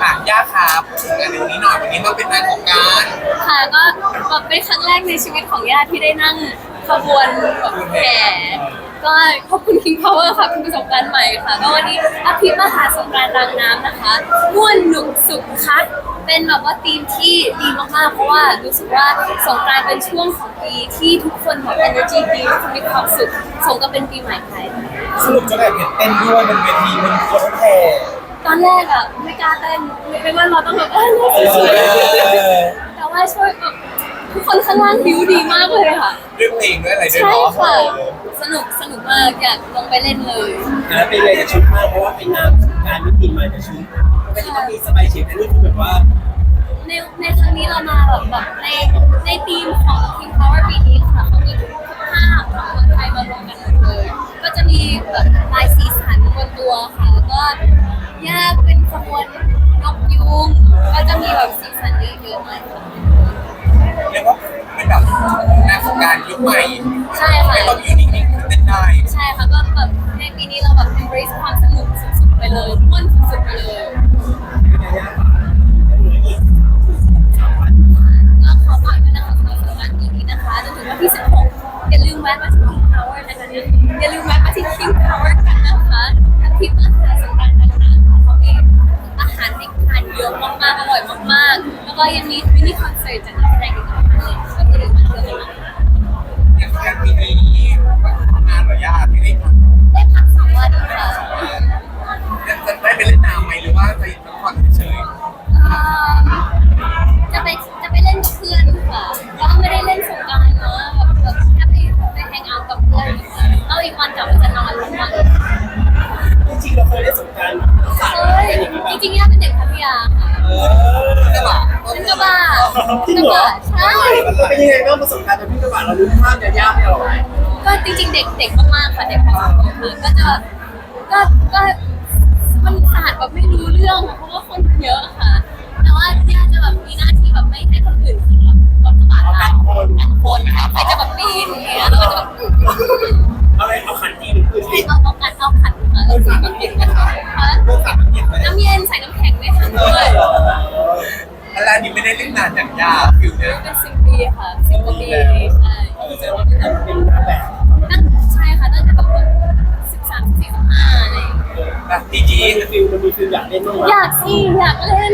ค่ะย่าครับพูดถึงงานในวันนี้หน่อยวันนี้มาเป็นงานของการค่ะก็แบบเป็นครั้งแรกในชีวิตของญาติที่ได้นั่งขบวนแบบแห่ก็ขอบคุณ King Power ค่ะเป็นประสบการณ์ใหม่ค่ะ ก็วันนี้อภิมหาสงกรานต์รางน้ำนะคะม่วนหนุกสุขคักเป็นแบบว่าธีมที่ดีมากๆ เพราะว่ารู้สึกว่าสงกรานต์เป็นช่วงของปีที่ทุกคนแบบ energy ดีทุกคนมีความสุขสมกับเป็นปีใหม่ไทยสรุปจะแบบเห็นเต้นด้วยบนเวทีบนคนแห่ ตอนแรกอะไม่กล้าเต้นไม่ว่าเราต้องแบบเออเอสวยอๆแต่ว่าช่วยแบบทุกคนข้างล่างบิวดีมากเลยค่ะเรื่องเพลงด้วยอะไรด้วยใช่เนาะค่ะ สนุกสนุกมากอยากลงไปเล่นเลยแล้วเป็นไงกับชุดมากเพราะว่าเป็นงานงานมิติมาจากชุดไม่ได้ต้องมีสบายเฉียบอันนี้คือแบบว่าในในครั้งนี้เรามาแบบแบบในในทีมของ King Power ปีนี้ค่ะเขามีทุกภาคของคนไทยมารวมกันหมดเลย ก็จะมีแบบลายสีสันบนตัวค่ะแล้ว จริงเหรอใช่ เป็นยังไงบ้างประสบการณ์จากพี่กระบะเรารู้ภาพยากๆเนี่ยหรอก็จริงๆ เด็กเด็กมากๆค่ะเด็กพอสมควรค่ะก็จะก็ก็มันสาดแบบไม่รู้เรื่องค่ะเพราะว่าคนเยอะค่ะ แต่ว่าย่าจะแบบมีหน้าที่แบบ งี้ยแบบดีจีมันฟิลมันมีฟิลอยากเล่นบ้างไหมอยากสิอยากเล่น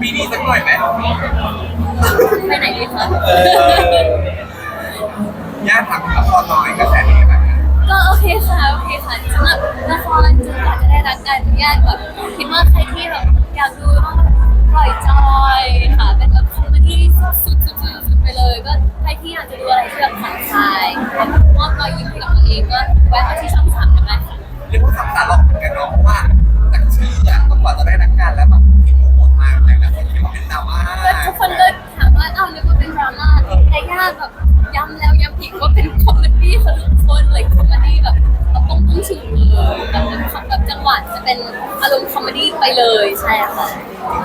ปีนี้สักหน่อยไหมไปไหนดีคะเออย่าทำละครน้อยกระแสดีแบบนี้ก็โอเคค่ะโอเคค่ะสำหรับละครจนกว่าจะได้รักกันญาติแบบคิดว่าใครที่แบบอยากดูต้องปล่อยจอยค่ะเป็นแบบคอมเมดี้สุดๆสุดๆไปเลยก็ใครที่อยากจะดูอะไรที่แบบผ่อนคลายแบบมอบรอยยิ้มให้กับตัวเองก็แวะมาที่ช่องาติแบบย้ำแล้วย้ำอีกว่าเป็นคอมเมดี้ค่ะทุกคนเลยคอมเมดี้แบบแบบต้องต้องถึงเลยแบบแบบจังหวะจะเป็นอารมณ์คอมเมดี้ไปเลยใช่ค่ะ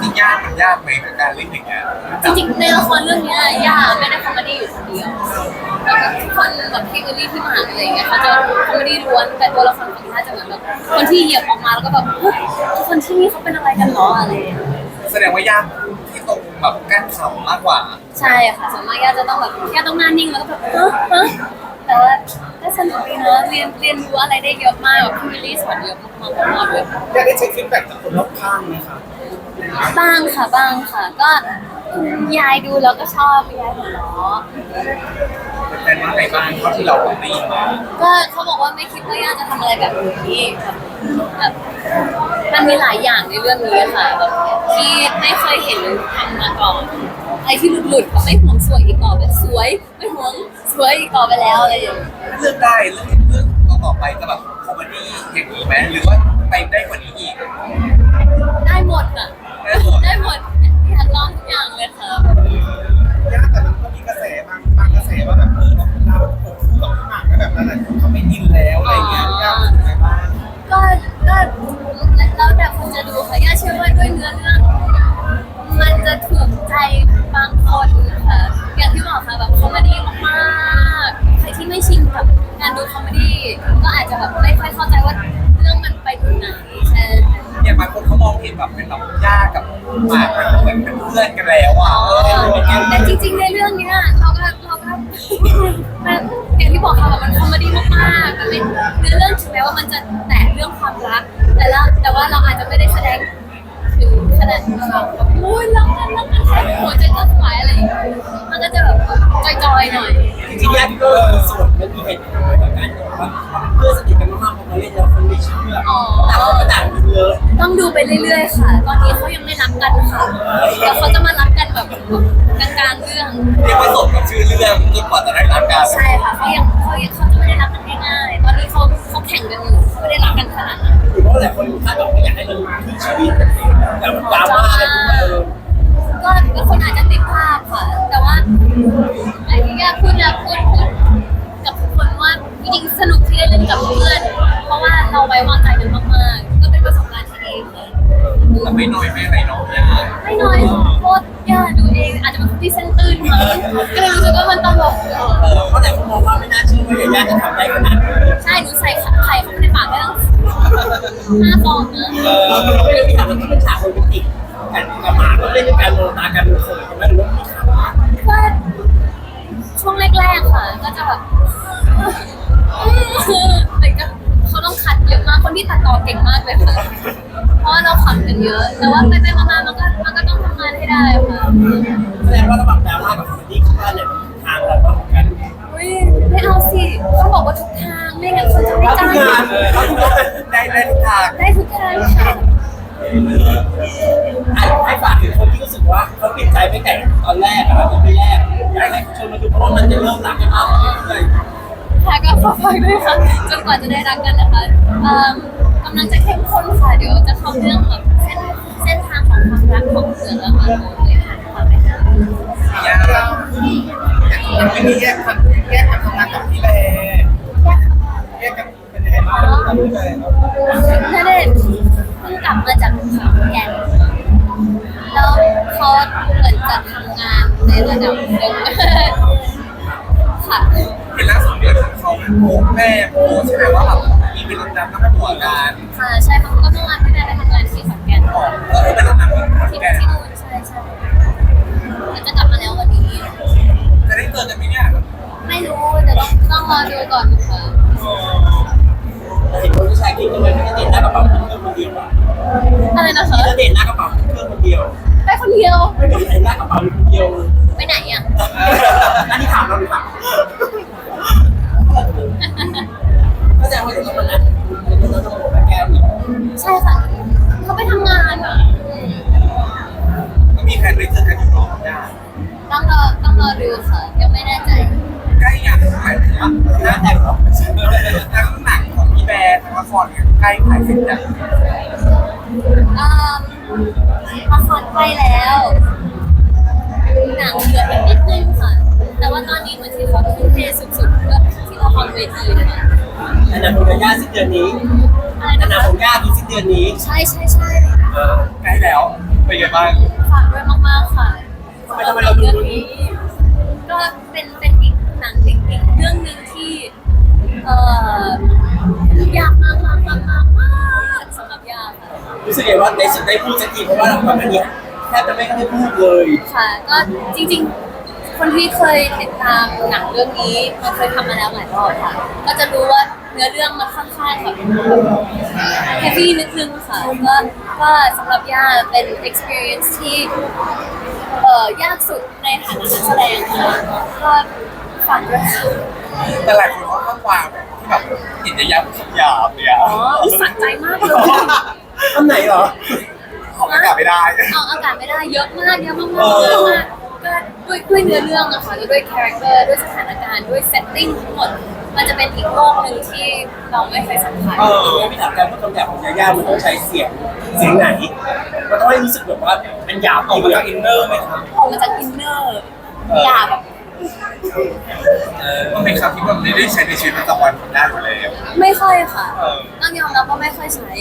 จริงๆยากมันยากไหมกับการเล่นอย่างเงี้ยจริงๆในละครเรื่องนี้ยย่าไม่ได้คอมเมดี้อยู่คนเดียวแบบทุกคนแบบพี่วิลลี่พี่มาอะไรอย่างเงี้ยเขาจะคอมเมดี้ล้วนแต่ตัวละครของย่าจะเหมือนแบบคนที่เหยียบออกมาแล้วก็แบบเฮ้ยทุกคนที่นี่เขาเป็นอะไรกันหรออะไรแสดงว่ายาก แบบกั้นขำมากกว่า ใช่ค่ะส่วนมากย่าจะต้องแบบย่าต้องหน้านิ่งแล้วก็แบบฮะฮะแต่ว่าก็สนุกดีนะเรียนเรียนรู้อะไรได้เยอะมากแบบพี่วิลลี่สอนเยอะมากๆมากๆเลยอยากได้เช็คฟีดแบ็กจากคนรอบข้างไหมคะบ้างค่ะบ้างค่ะ ก็คุณยายดูแล้วก็ชอบคุณยายหัวเราะเป็นว่าไงบ้างเท่าที่เราได้ยินมาก็เขาบอกว่าไม่คิดว่าย่าจะทำอะไรแบบนี้แบบ มันมีหลายอย่างในเรื่องนี้ค่ะแบบที่ไม่เคยเห็นทำมาก่อนอะไรที่หลุดๆก็ไม่ห่วงสวยอีกต่อไปสวย ไม่ห่วงสวยอีกต่อไปแล้วอะไรอย่างเงี้ยเลือกได้เรื่องเรื่องต่อไปจะแบบคอมเมดี้อย่างนี้ไหมหรือว่าไปได้กว่านี้อีกได้หมดอะได้หมดได้หมดอยากลองทุกอย่างเลยค่ะยากแต่มันก็มีกระแสบางบางกระแสว่าแบบเออแบบเราปกคู่กับพี่หมากก็แบบนั้นแหละเขาไม่อินแล้วอะไร ย่ากับหมากมันเหมือนเป็นเพื่อนกันแล้วอะเออเป็นยังไงแต่จริงๆในเรื่องเนี้ยเราก็เราก็ มันอย่างที่บอกค่ะว่ามันคอมเมดี้มากๆมันเป็นเนื้อเรื่องถึงแม้ว่ามันจะแตะเรื่องความรัก แต่ละแต่ว่าเราอาจจะไม่ได้แสดงถึงขนาดแบบโอ้ยรักกันรักกันแค่หัวใจก็สลายอะไรอย่างเงี้ยมันก็จะแบบจอยๆหน่อยจริงๆญาติก็ส่วนมันมีเหตุผลในการที่ว่าเพื่อนสนิทกันมากๆพอมาเล่นแล้วคนไม่เชื่ออ๋อ ต้องดูไปเรื่อยๆ ค่ะ ตอนนี้เขายังไม่รักกันค่ะแต่เขาจะมารักกันแบบกลางๆเรื่องเรียกว่าสมกับชื่อเรื่องจนกว่าจะได้รับการ ใช่ค่ะเขายังเขายังเขาจะไม่ได้รักกันง่ายๆ ตอนนี้เขาเขาแข่งกันอยู่ ไม่ไรน้องย่าไม่น้อยโคตรยากดูเอง อาจจะเป็นคนที่เส้นตื้นมั้งก็เลยรู้สึกว่ามันตลกเออเพราะแต่คนมองว่าไม่น่าเชื่อว่าญาติจะทำได้ขนาดนี้ใช่หนูใส่ไข่เข้าไปในปากได้ตั้งห้าฟองนะเออไม่ได้มีถามว่าที่เป็นฉากโรแมนติกกันกับหมาก็เล่นด้วยกันมองตากันเป็นคนใช่ไหมหรือว่ามีข่าวว่าก็ช่วงแรกๆค่ะ ก็จะแบบแต่ก็ เขาต้องคัดเยอะมากคนที่ตัดต่อเก่งมากเลยค่ะเพราะว่าเราขำกันเยอะ แต่ว่าไปๆมาๆมันก็มันก็ต้องทำงานให้ได้ค่ะแสดงว่าระหว่างดราม่ากับคอมเมดี้คิดว่าเนี่ยทางเราต้องกันอุ้ยไม่เอาสิเขาบอกว่าทุกทางไม่งั้นเขาจะไม่จ้างเอาทุกงานได้ได้ทุกทางได้ทุกทางค่ะให้ฝากถึงคนที่รู้สึกว่าเขาเปลี่ยนใจไม่แต่ตอนแรกอะตอนแรกอยากให้ชวนมาดูเพราะว่ามันจะเริ่มรักกันมากขึ้นเรื่อย ค่ะก็ขอฝากด้วยค่ะจนกว่าจะได้รักกันนะคะเอิ่มกำลังจะเข้มข้นค่ะเดี๋ยวจะเข้าเรื่องแบบเส้นเส้นทางของความรักของเสือและมาโบเลยค่ะฝากไปค่ะย่ามันไม่มีแยกกันแยกกันทำงานกับพี่แบร์แยกกันเป็นยังไงบ้างกับพี่แบร์ครับณเดชน์เพิ่งกลับมาจากขอนแก่นแล้วเขาเหมือนจะทำงานในระดับหนึ่งค่ะ เป็นล่าสุดเดือนเขาโพสแม่โพสใช่ไหมว่าแบบมีเป็นรถดำน้ำหัวกันค่ะใช่ค่ะก็เมื่อวานพี่แม่ไปทำงานที่ขอนแก่นบอกเออเป็นรถดำน้ำที่แกที่นู่นใช่ใช่แล้วจะกลับมาแล้ววันนี้ จะได้เจอกันไหมเนี่ยไม่รู้แต่ต้องต้องรอดูก่อนค่ะเห็นคนผู้ชายกินกันเลยไม่ได้เด่นหน้ากระเป๋าเครื่องคนเดียวอะอะไรนะคะไม่ได้เด่นหน้ากระเป๋าเครื่องคนเดียวไปคนเดียวไม่ได้เด่นหน้ากระเป๋าคนเดียว ก็มีใครไปเจอกันอยู่หรอย่าต้องรอต้องรอดูค่ะยังไม่แน่ใจใกล้อย่างหมายถึงว่าหน้าแต่งหรอทั้งหนังของพี่แบร์ทั้งละครเนี่ยใกล้ถ่ายเสร็จยังอ่าละครใกล้แล้วหนังเหลืออีกนิดนึงค่ะ แต่ว่าตอนนี้เหมือนที่เขาทุ่มเทสุดๆเพื่อที่ละครเวทีนะคะอันนั้นของญาติสิ้นเดือนนี้อะไรอันนะนั้นคะของญาติสิ้นเดือนนี้ ใช่ใช่ใช่เออใกล้แล้วเป็นไงบ้าง ไมทำไมเราดูเรื่องนี้ ก็เป็นเป็นอีกหนังอีกอีกเรื่องหนึ่งที่เอ่อยากมากมากมากมากมากสำหรับยากค่ะรู้สึกไงว่าในสุดได้พูดสักทีเพราะว่าเราก่อนหน้านี้แทบจะไม่ได้พูดเลยค่ะ ก็จริงๆ คนที่เคยติดตามหนังเรื่องนี้มันเคยทำมาแล้วหลายรอบค่ะ ก็จะรู้ว่าเนื้อเรื่องมันค่อนข้างแบบเฮฟวี่นิดนึงค่ะก็ก็สำหรับย่าเป็น experience ที่เอ่อ ยากสุดในฐานะนักแสดงค่ะก็ฝากด้วยค่ะแต่หลายคนเขาก็วางแบบที่แบบกินยาๆหยาบเนี่ยอ๋ออุ๊ยสะใจมากเลยทำไหนเหรอออกอากาศไม่ได้เอาอากาศไม่ได้เยอะมากเยอะมากๆเยอะมากก็ด้วยด้วยเนื้อเรื่องอะค่ะแล้วด้วยคาแรคเตอร์ด้วยสถานการณ์ด้วยเซตติ้งทั้งหมด มันจะเป็นอีกโลกหนึ่งที่เราไม่เคยสัมผัสเออไม่ถามการพูดคำหยาบของยาย่ามันต้องใช้เสียงเสียงไหน มันต้องให้รู้สึกแบบว่ามันหยาบออกมาจากอินเนอร์ไหมครับออกมาจากอินเนอร์อย่าแบบมันเป็นคำที่แบบไม่ได้ใช้ในชีวิตประจำวันได้อยู่แล้วไม่ค่อยค่ะเออต้องยอมรับว่าไม่ค่อยใช้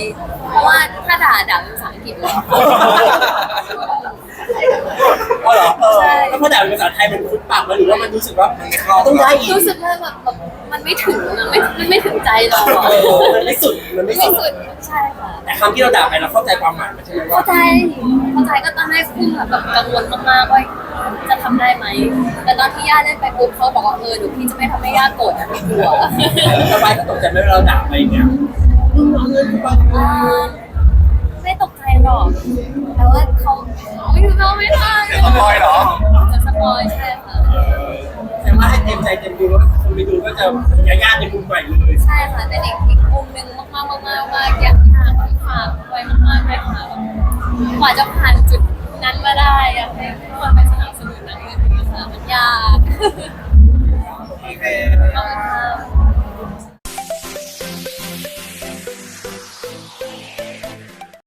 เพราะว่าถ้าด่าด่าเป็นภาษาอังกฤษเลย อ๋อเหรอเออใช่แล้วพอด่าเป็นภาษาไทยมันคุ้นปากไหมหรือว่ามันรู้สึกว่าต้องได้อีกรู้สึกว่าแบบแบบมันมันไม่ถึงอะไม่มันไม่ถึงใจเราอะเออมันไม่สุดมันไม่ไม่สุด สุดใช่ค่ะ แต่คำที่เราด่าไปเราเข้าใจความหมายมันใช่ไหมเข้าว่าใจเข้าใจก็ตอนแรกคุณแบบกังวลมากๆว่าจะทำได้ไหม แต่ตอนที่ย่าเล่นไปปุ๊บเขาบอกว่าเออเดี๋ยวพี่จะไม่ทำให้ย่าโกรธนะไม่กลัวระบายก็ตกใจไหมว่าเราด่าไปอย่างเงี้ยอ่าไม่ตกใจ หรอก แต่ว่าเขาไม่รู้เราไม่ได้เดี๋ยวสปอยเหรอ จะสปอยใช่ค่ะ แต่ว่าให้เต็มใจเต็มดูแล้วคนไปดูก็จะยาย่าในมุมใหม่เลยใช่ค่ะแต่อีกอีกมุมหนึ่งมากๆมากๆมากๆอยากอยากฝากไว้มากๆเลยค่ะกว่าจะผ่านจุดนั้นมาได้อยากให้ทุกคนไปสนับสนุนหนังเรื่องนี้ค่ะมันยาก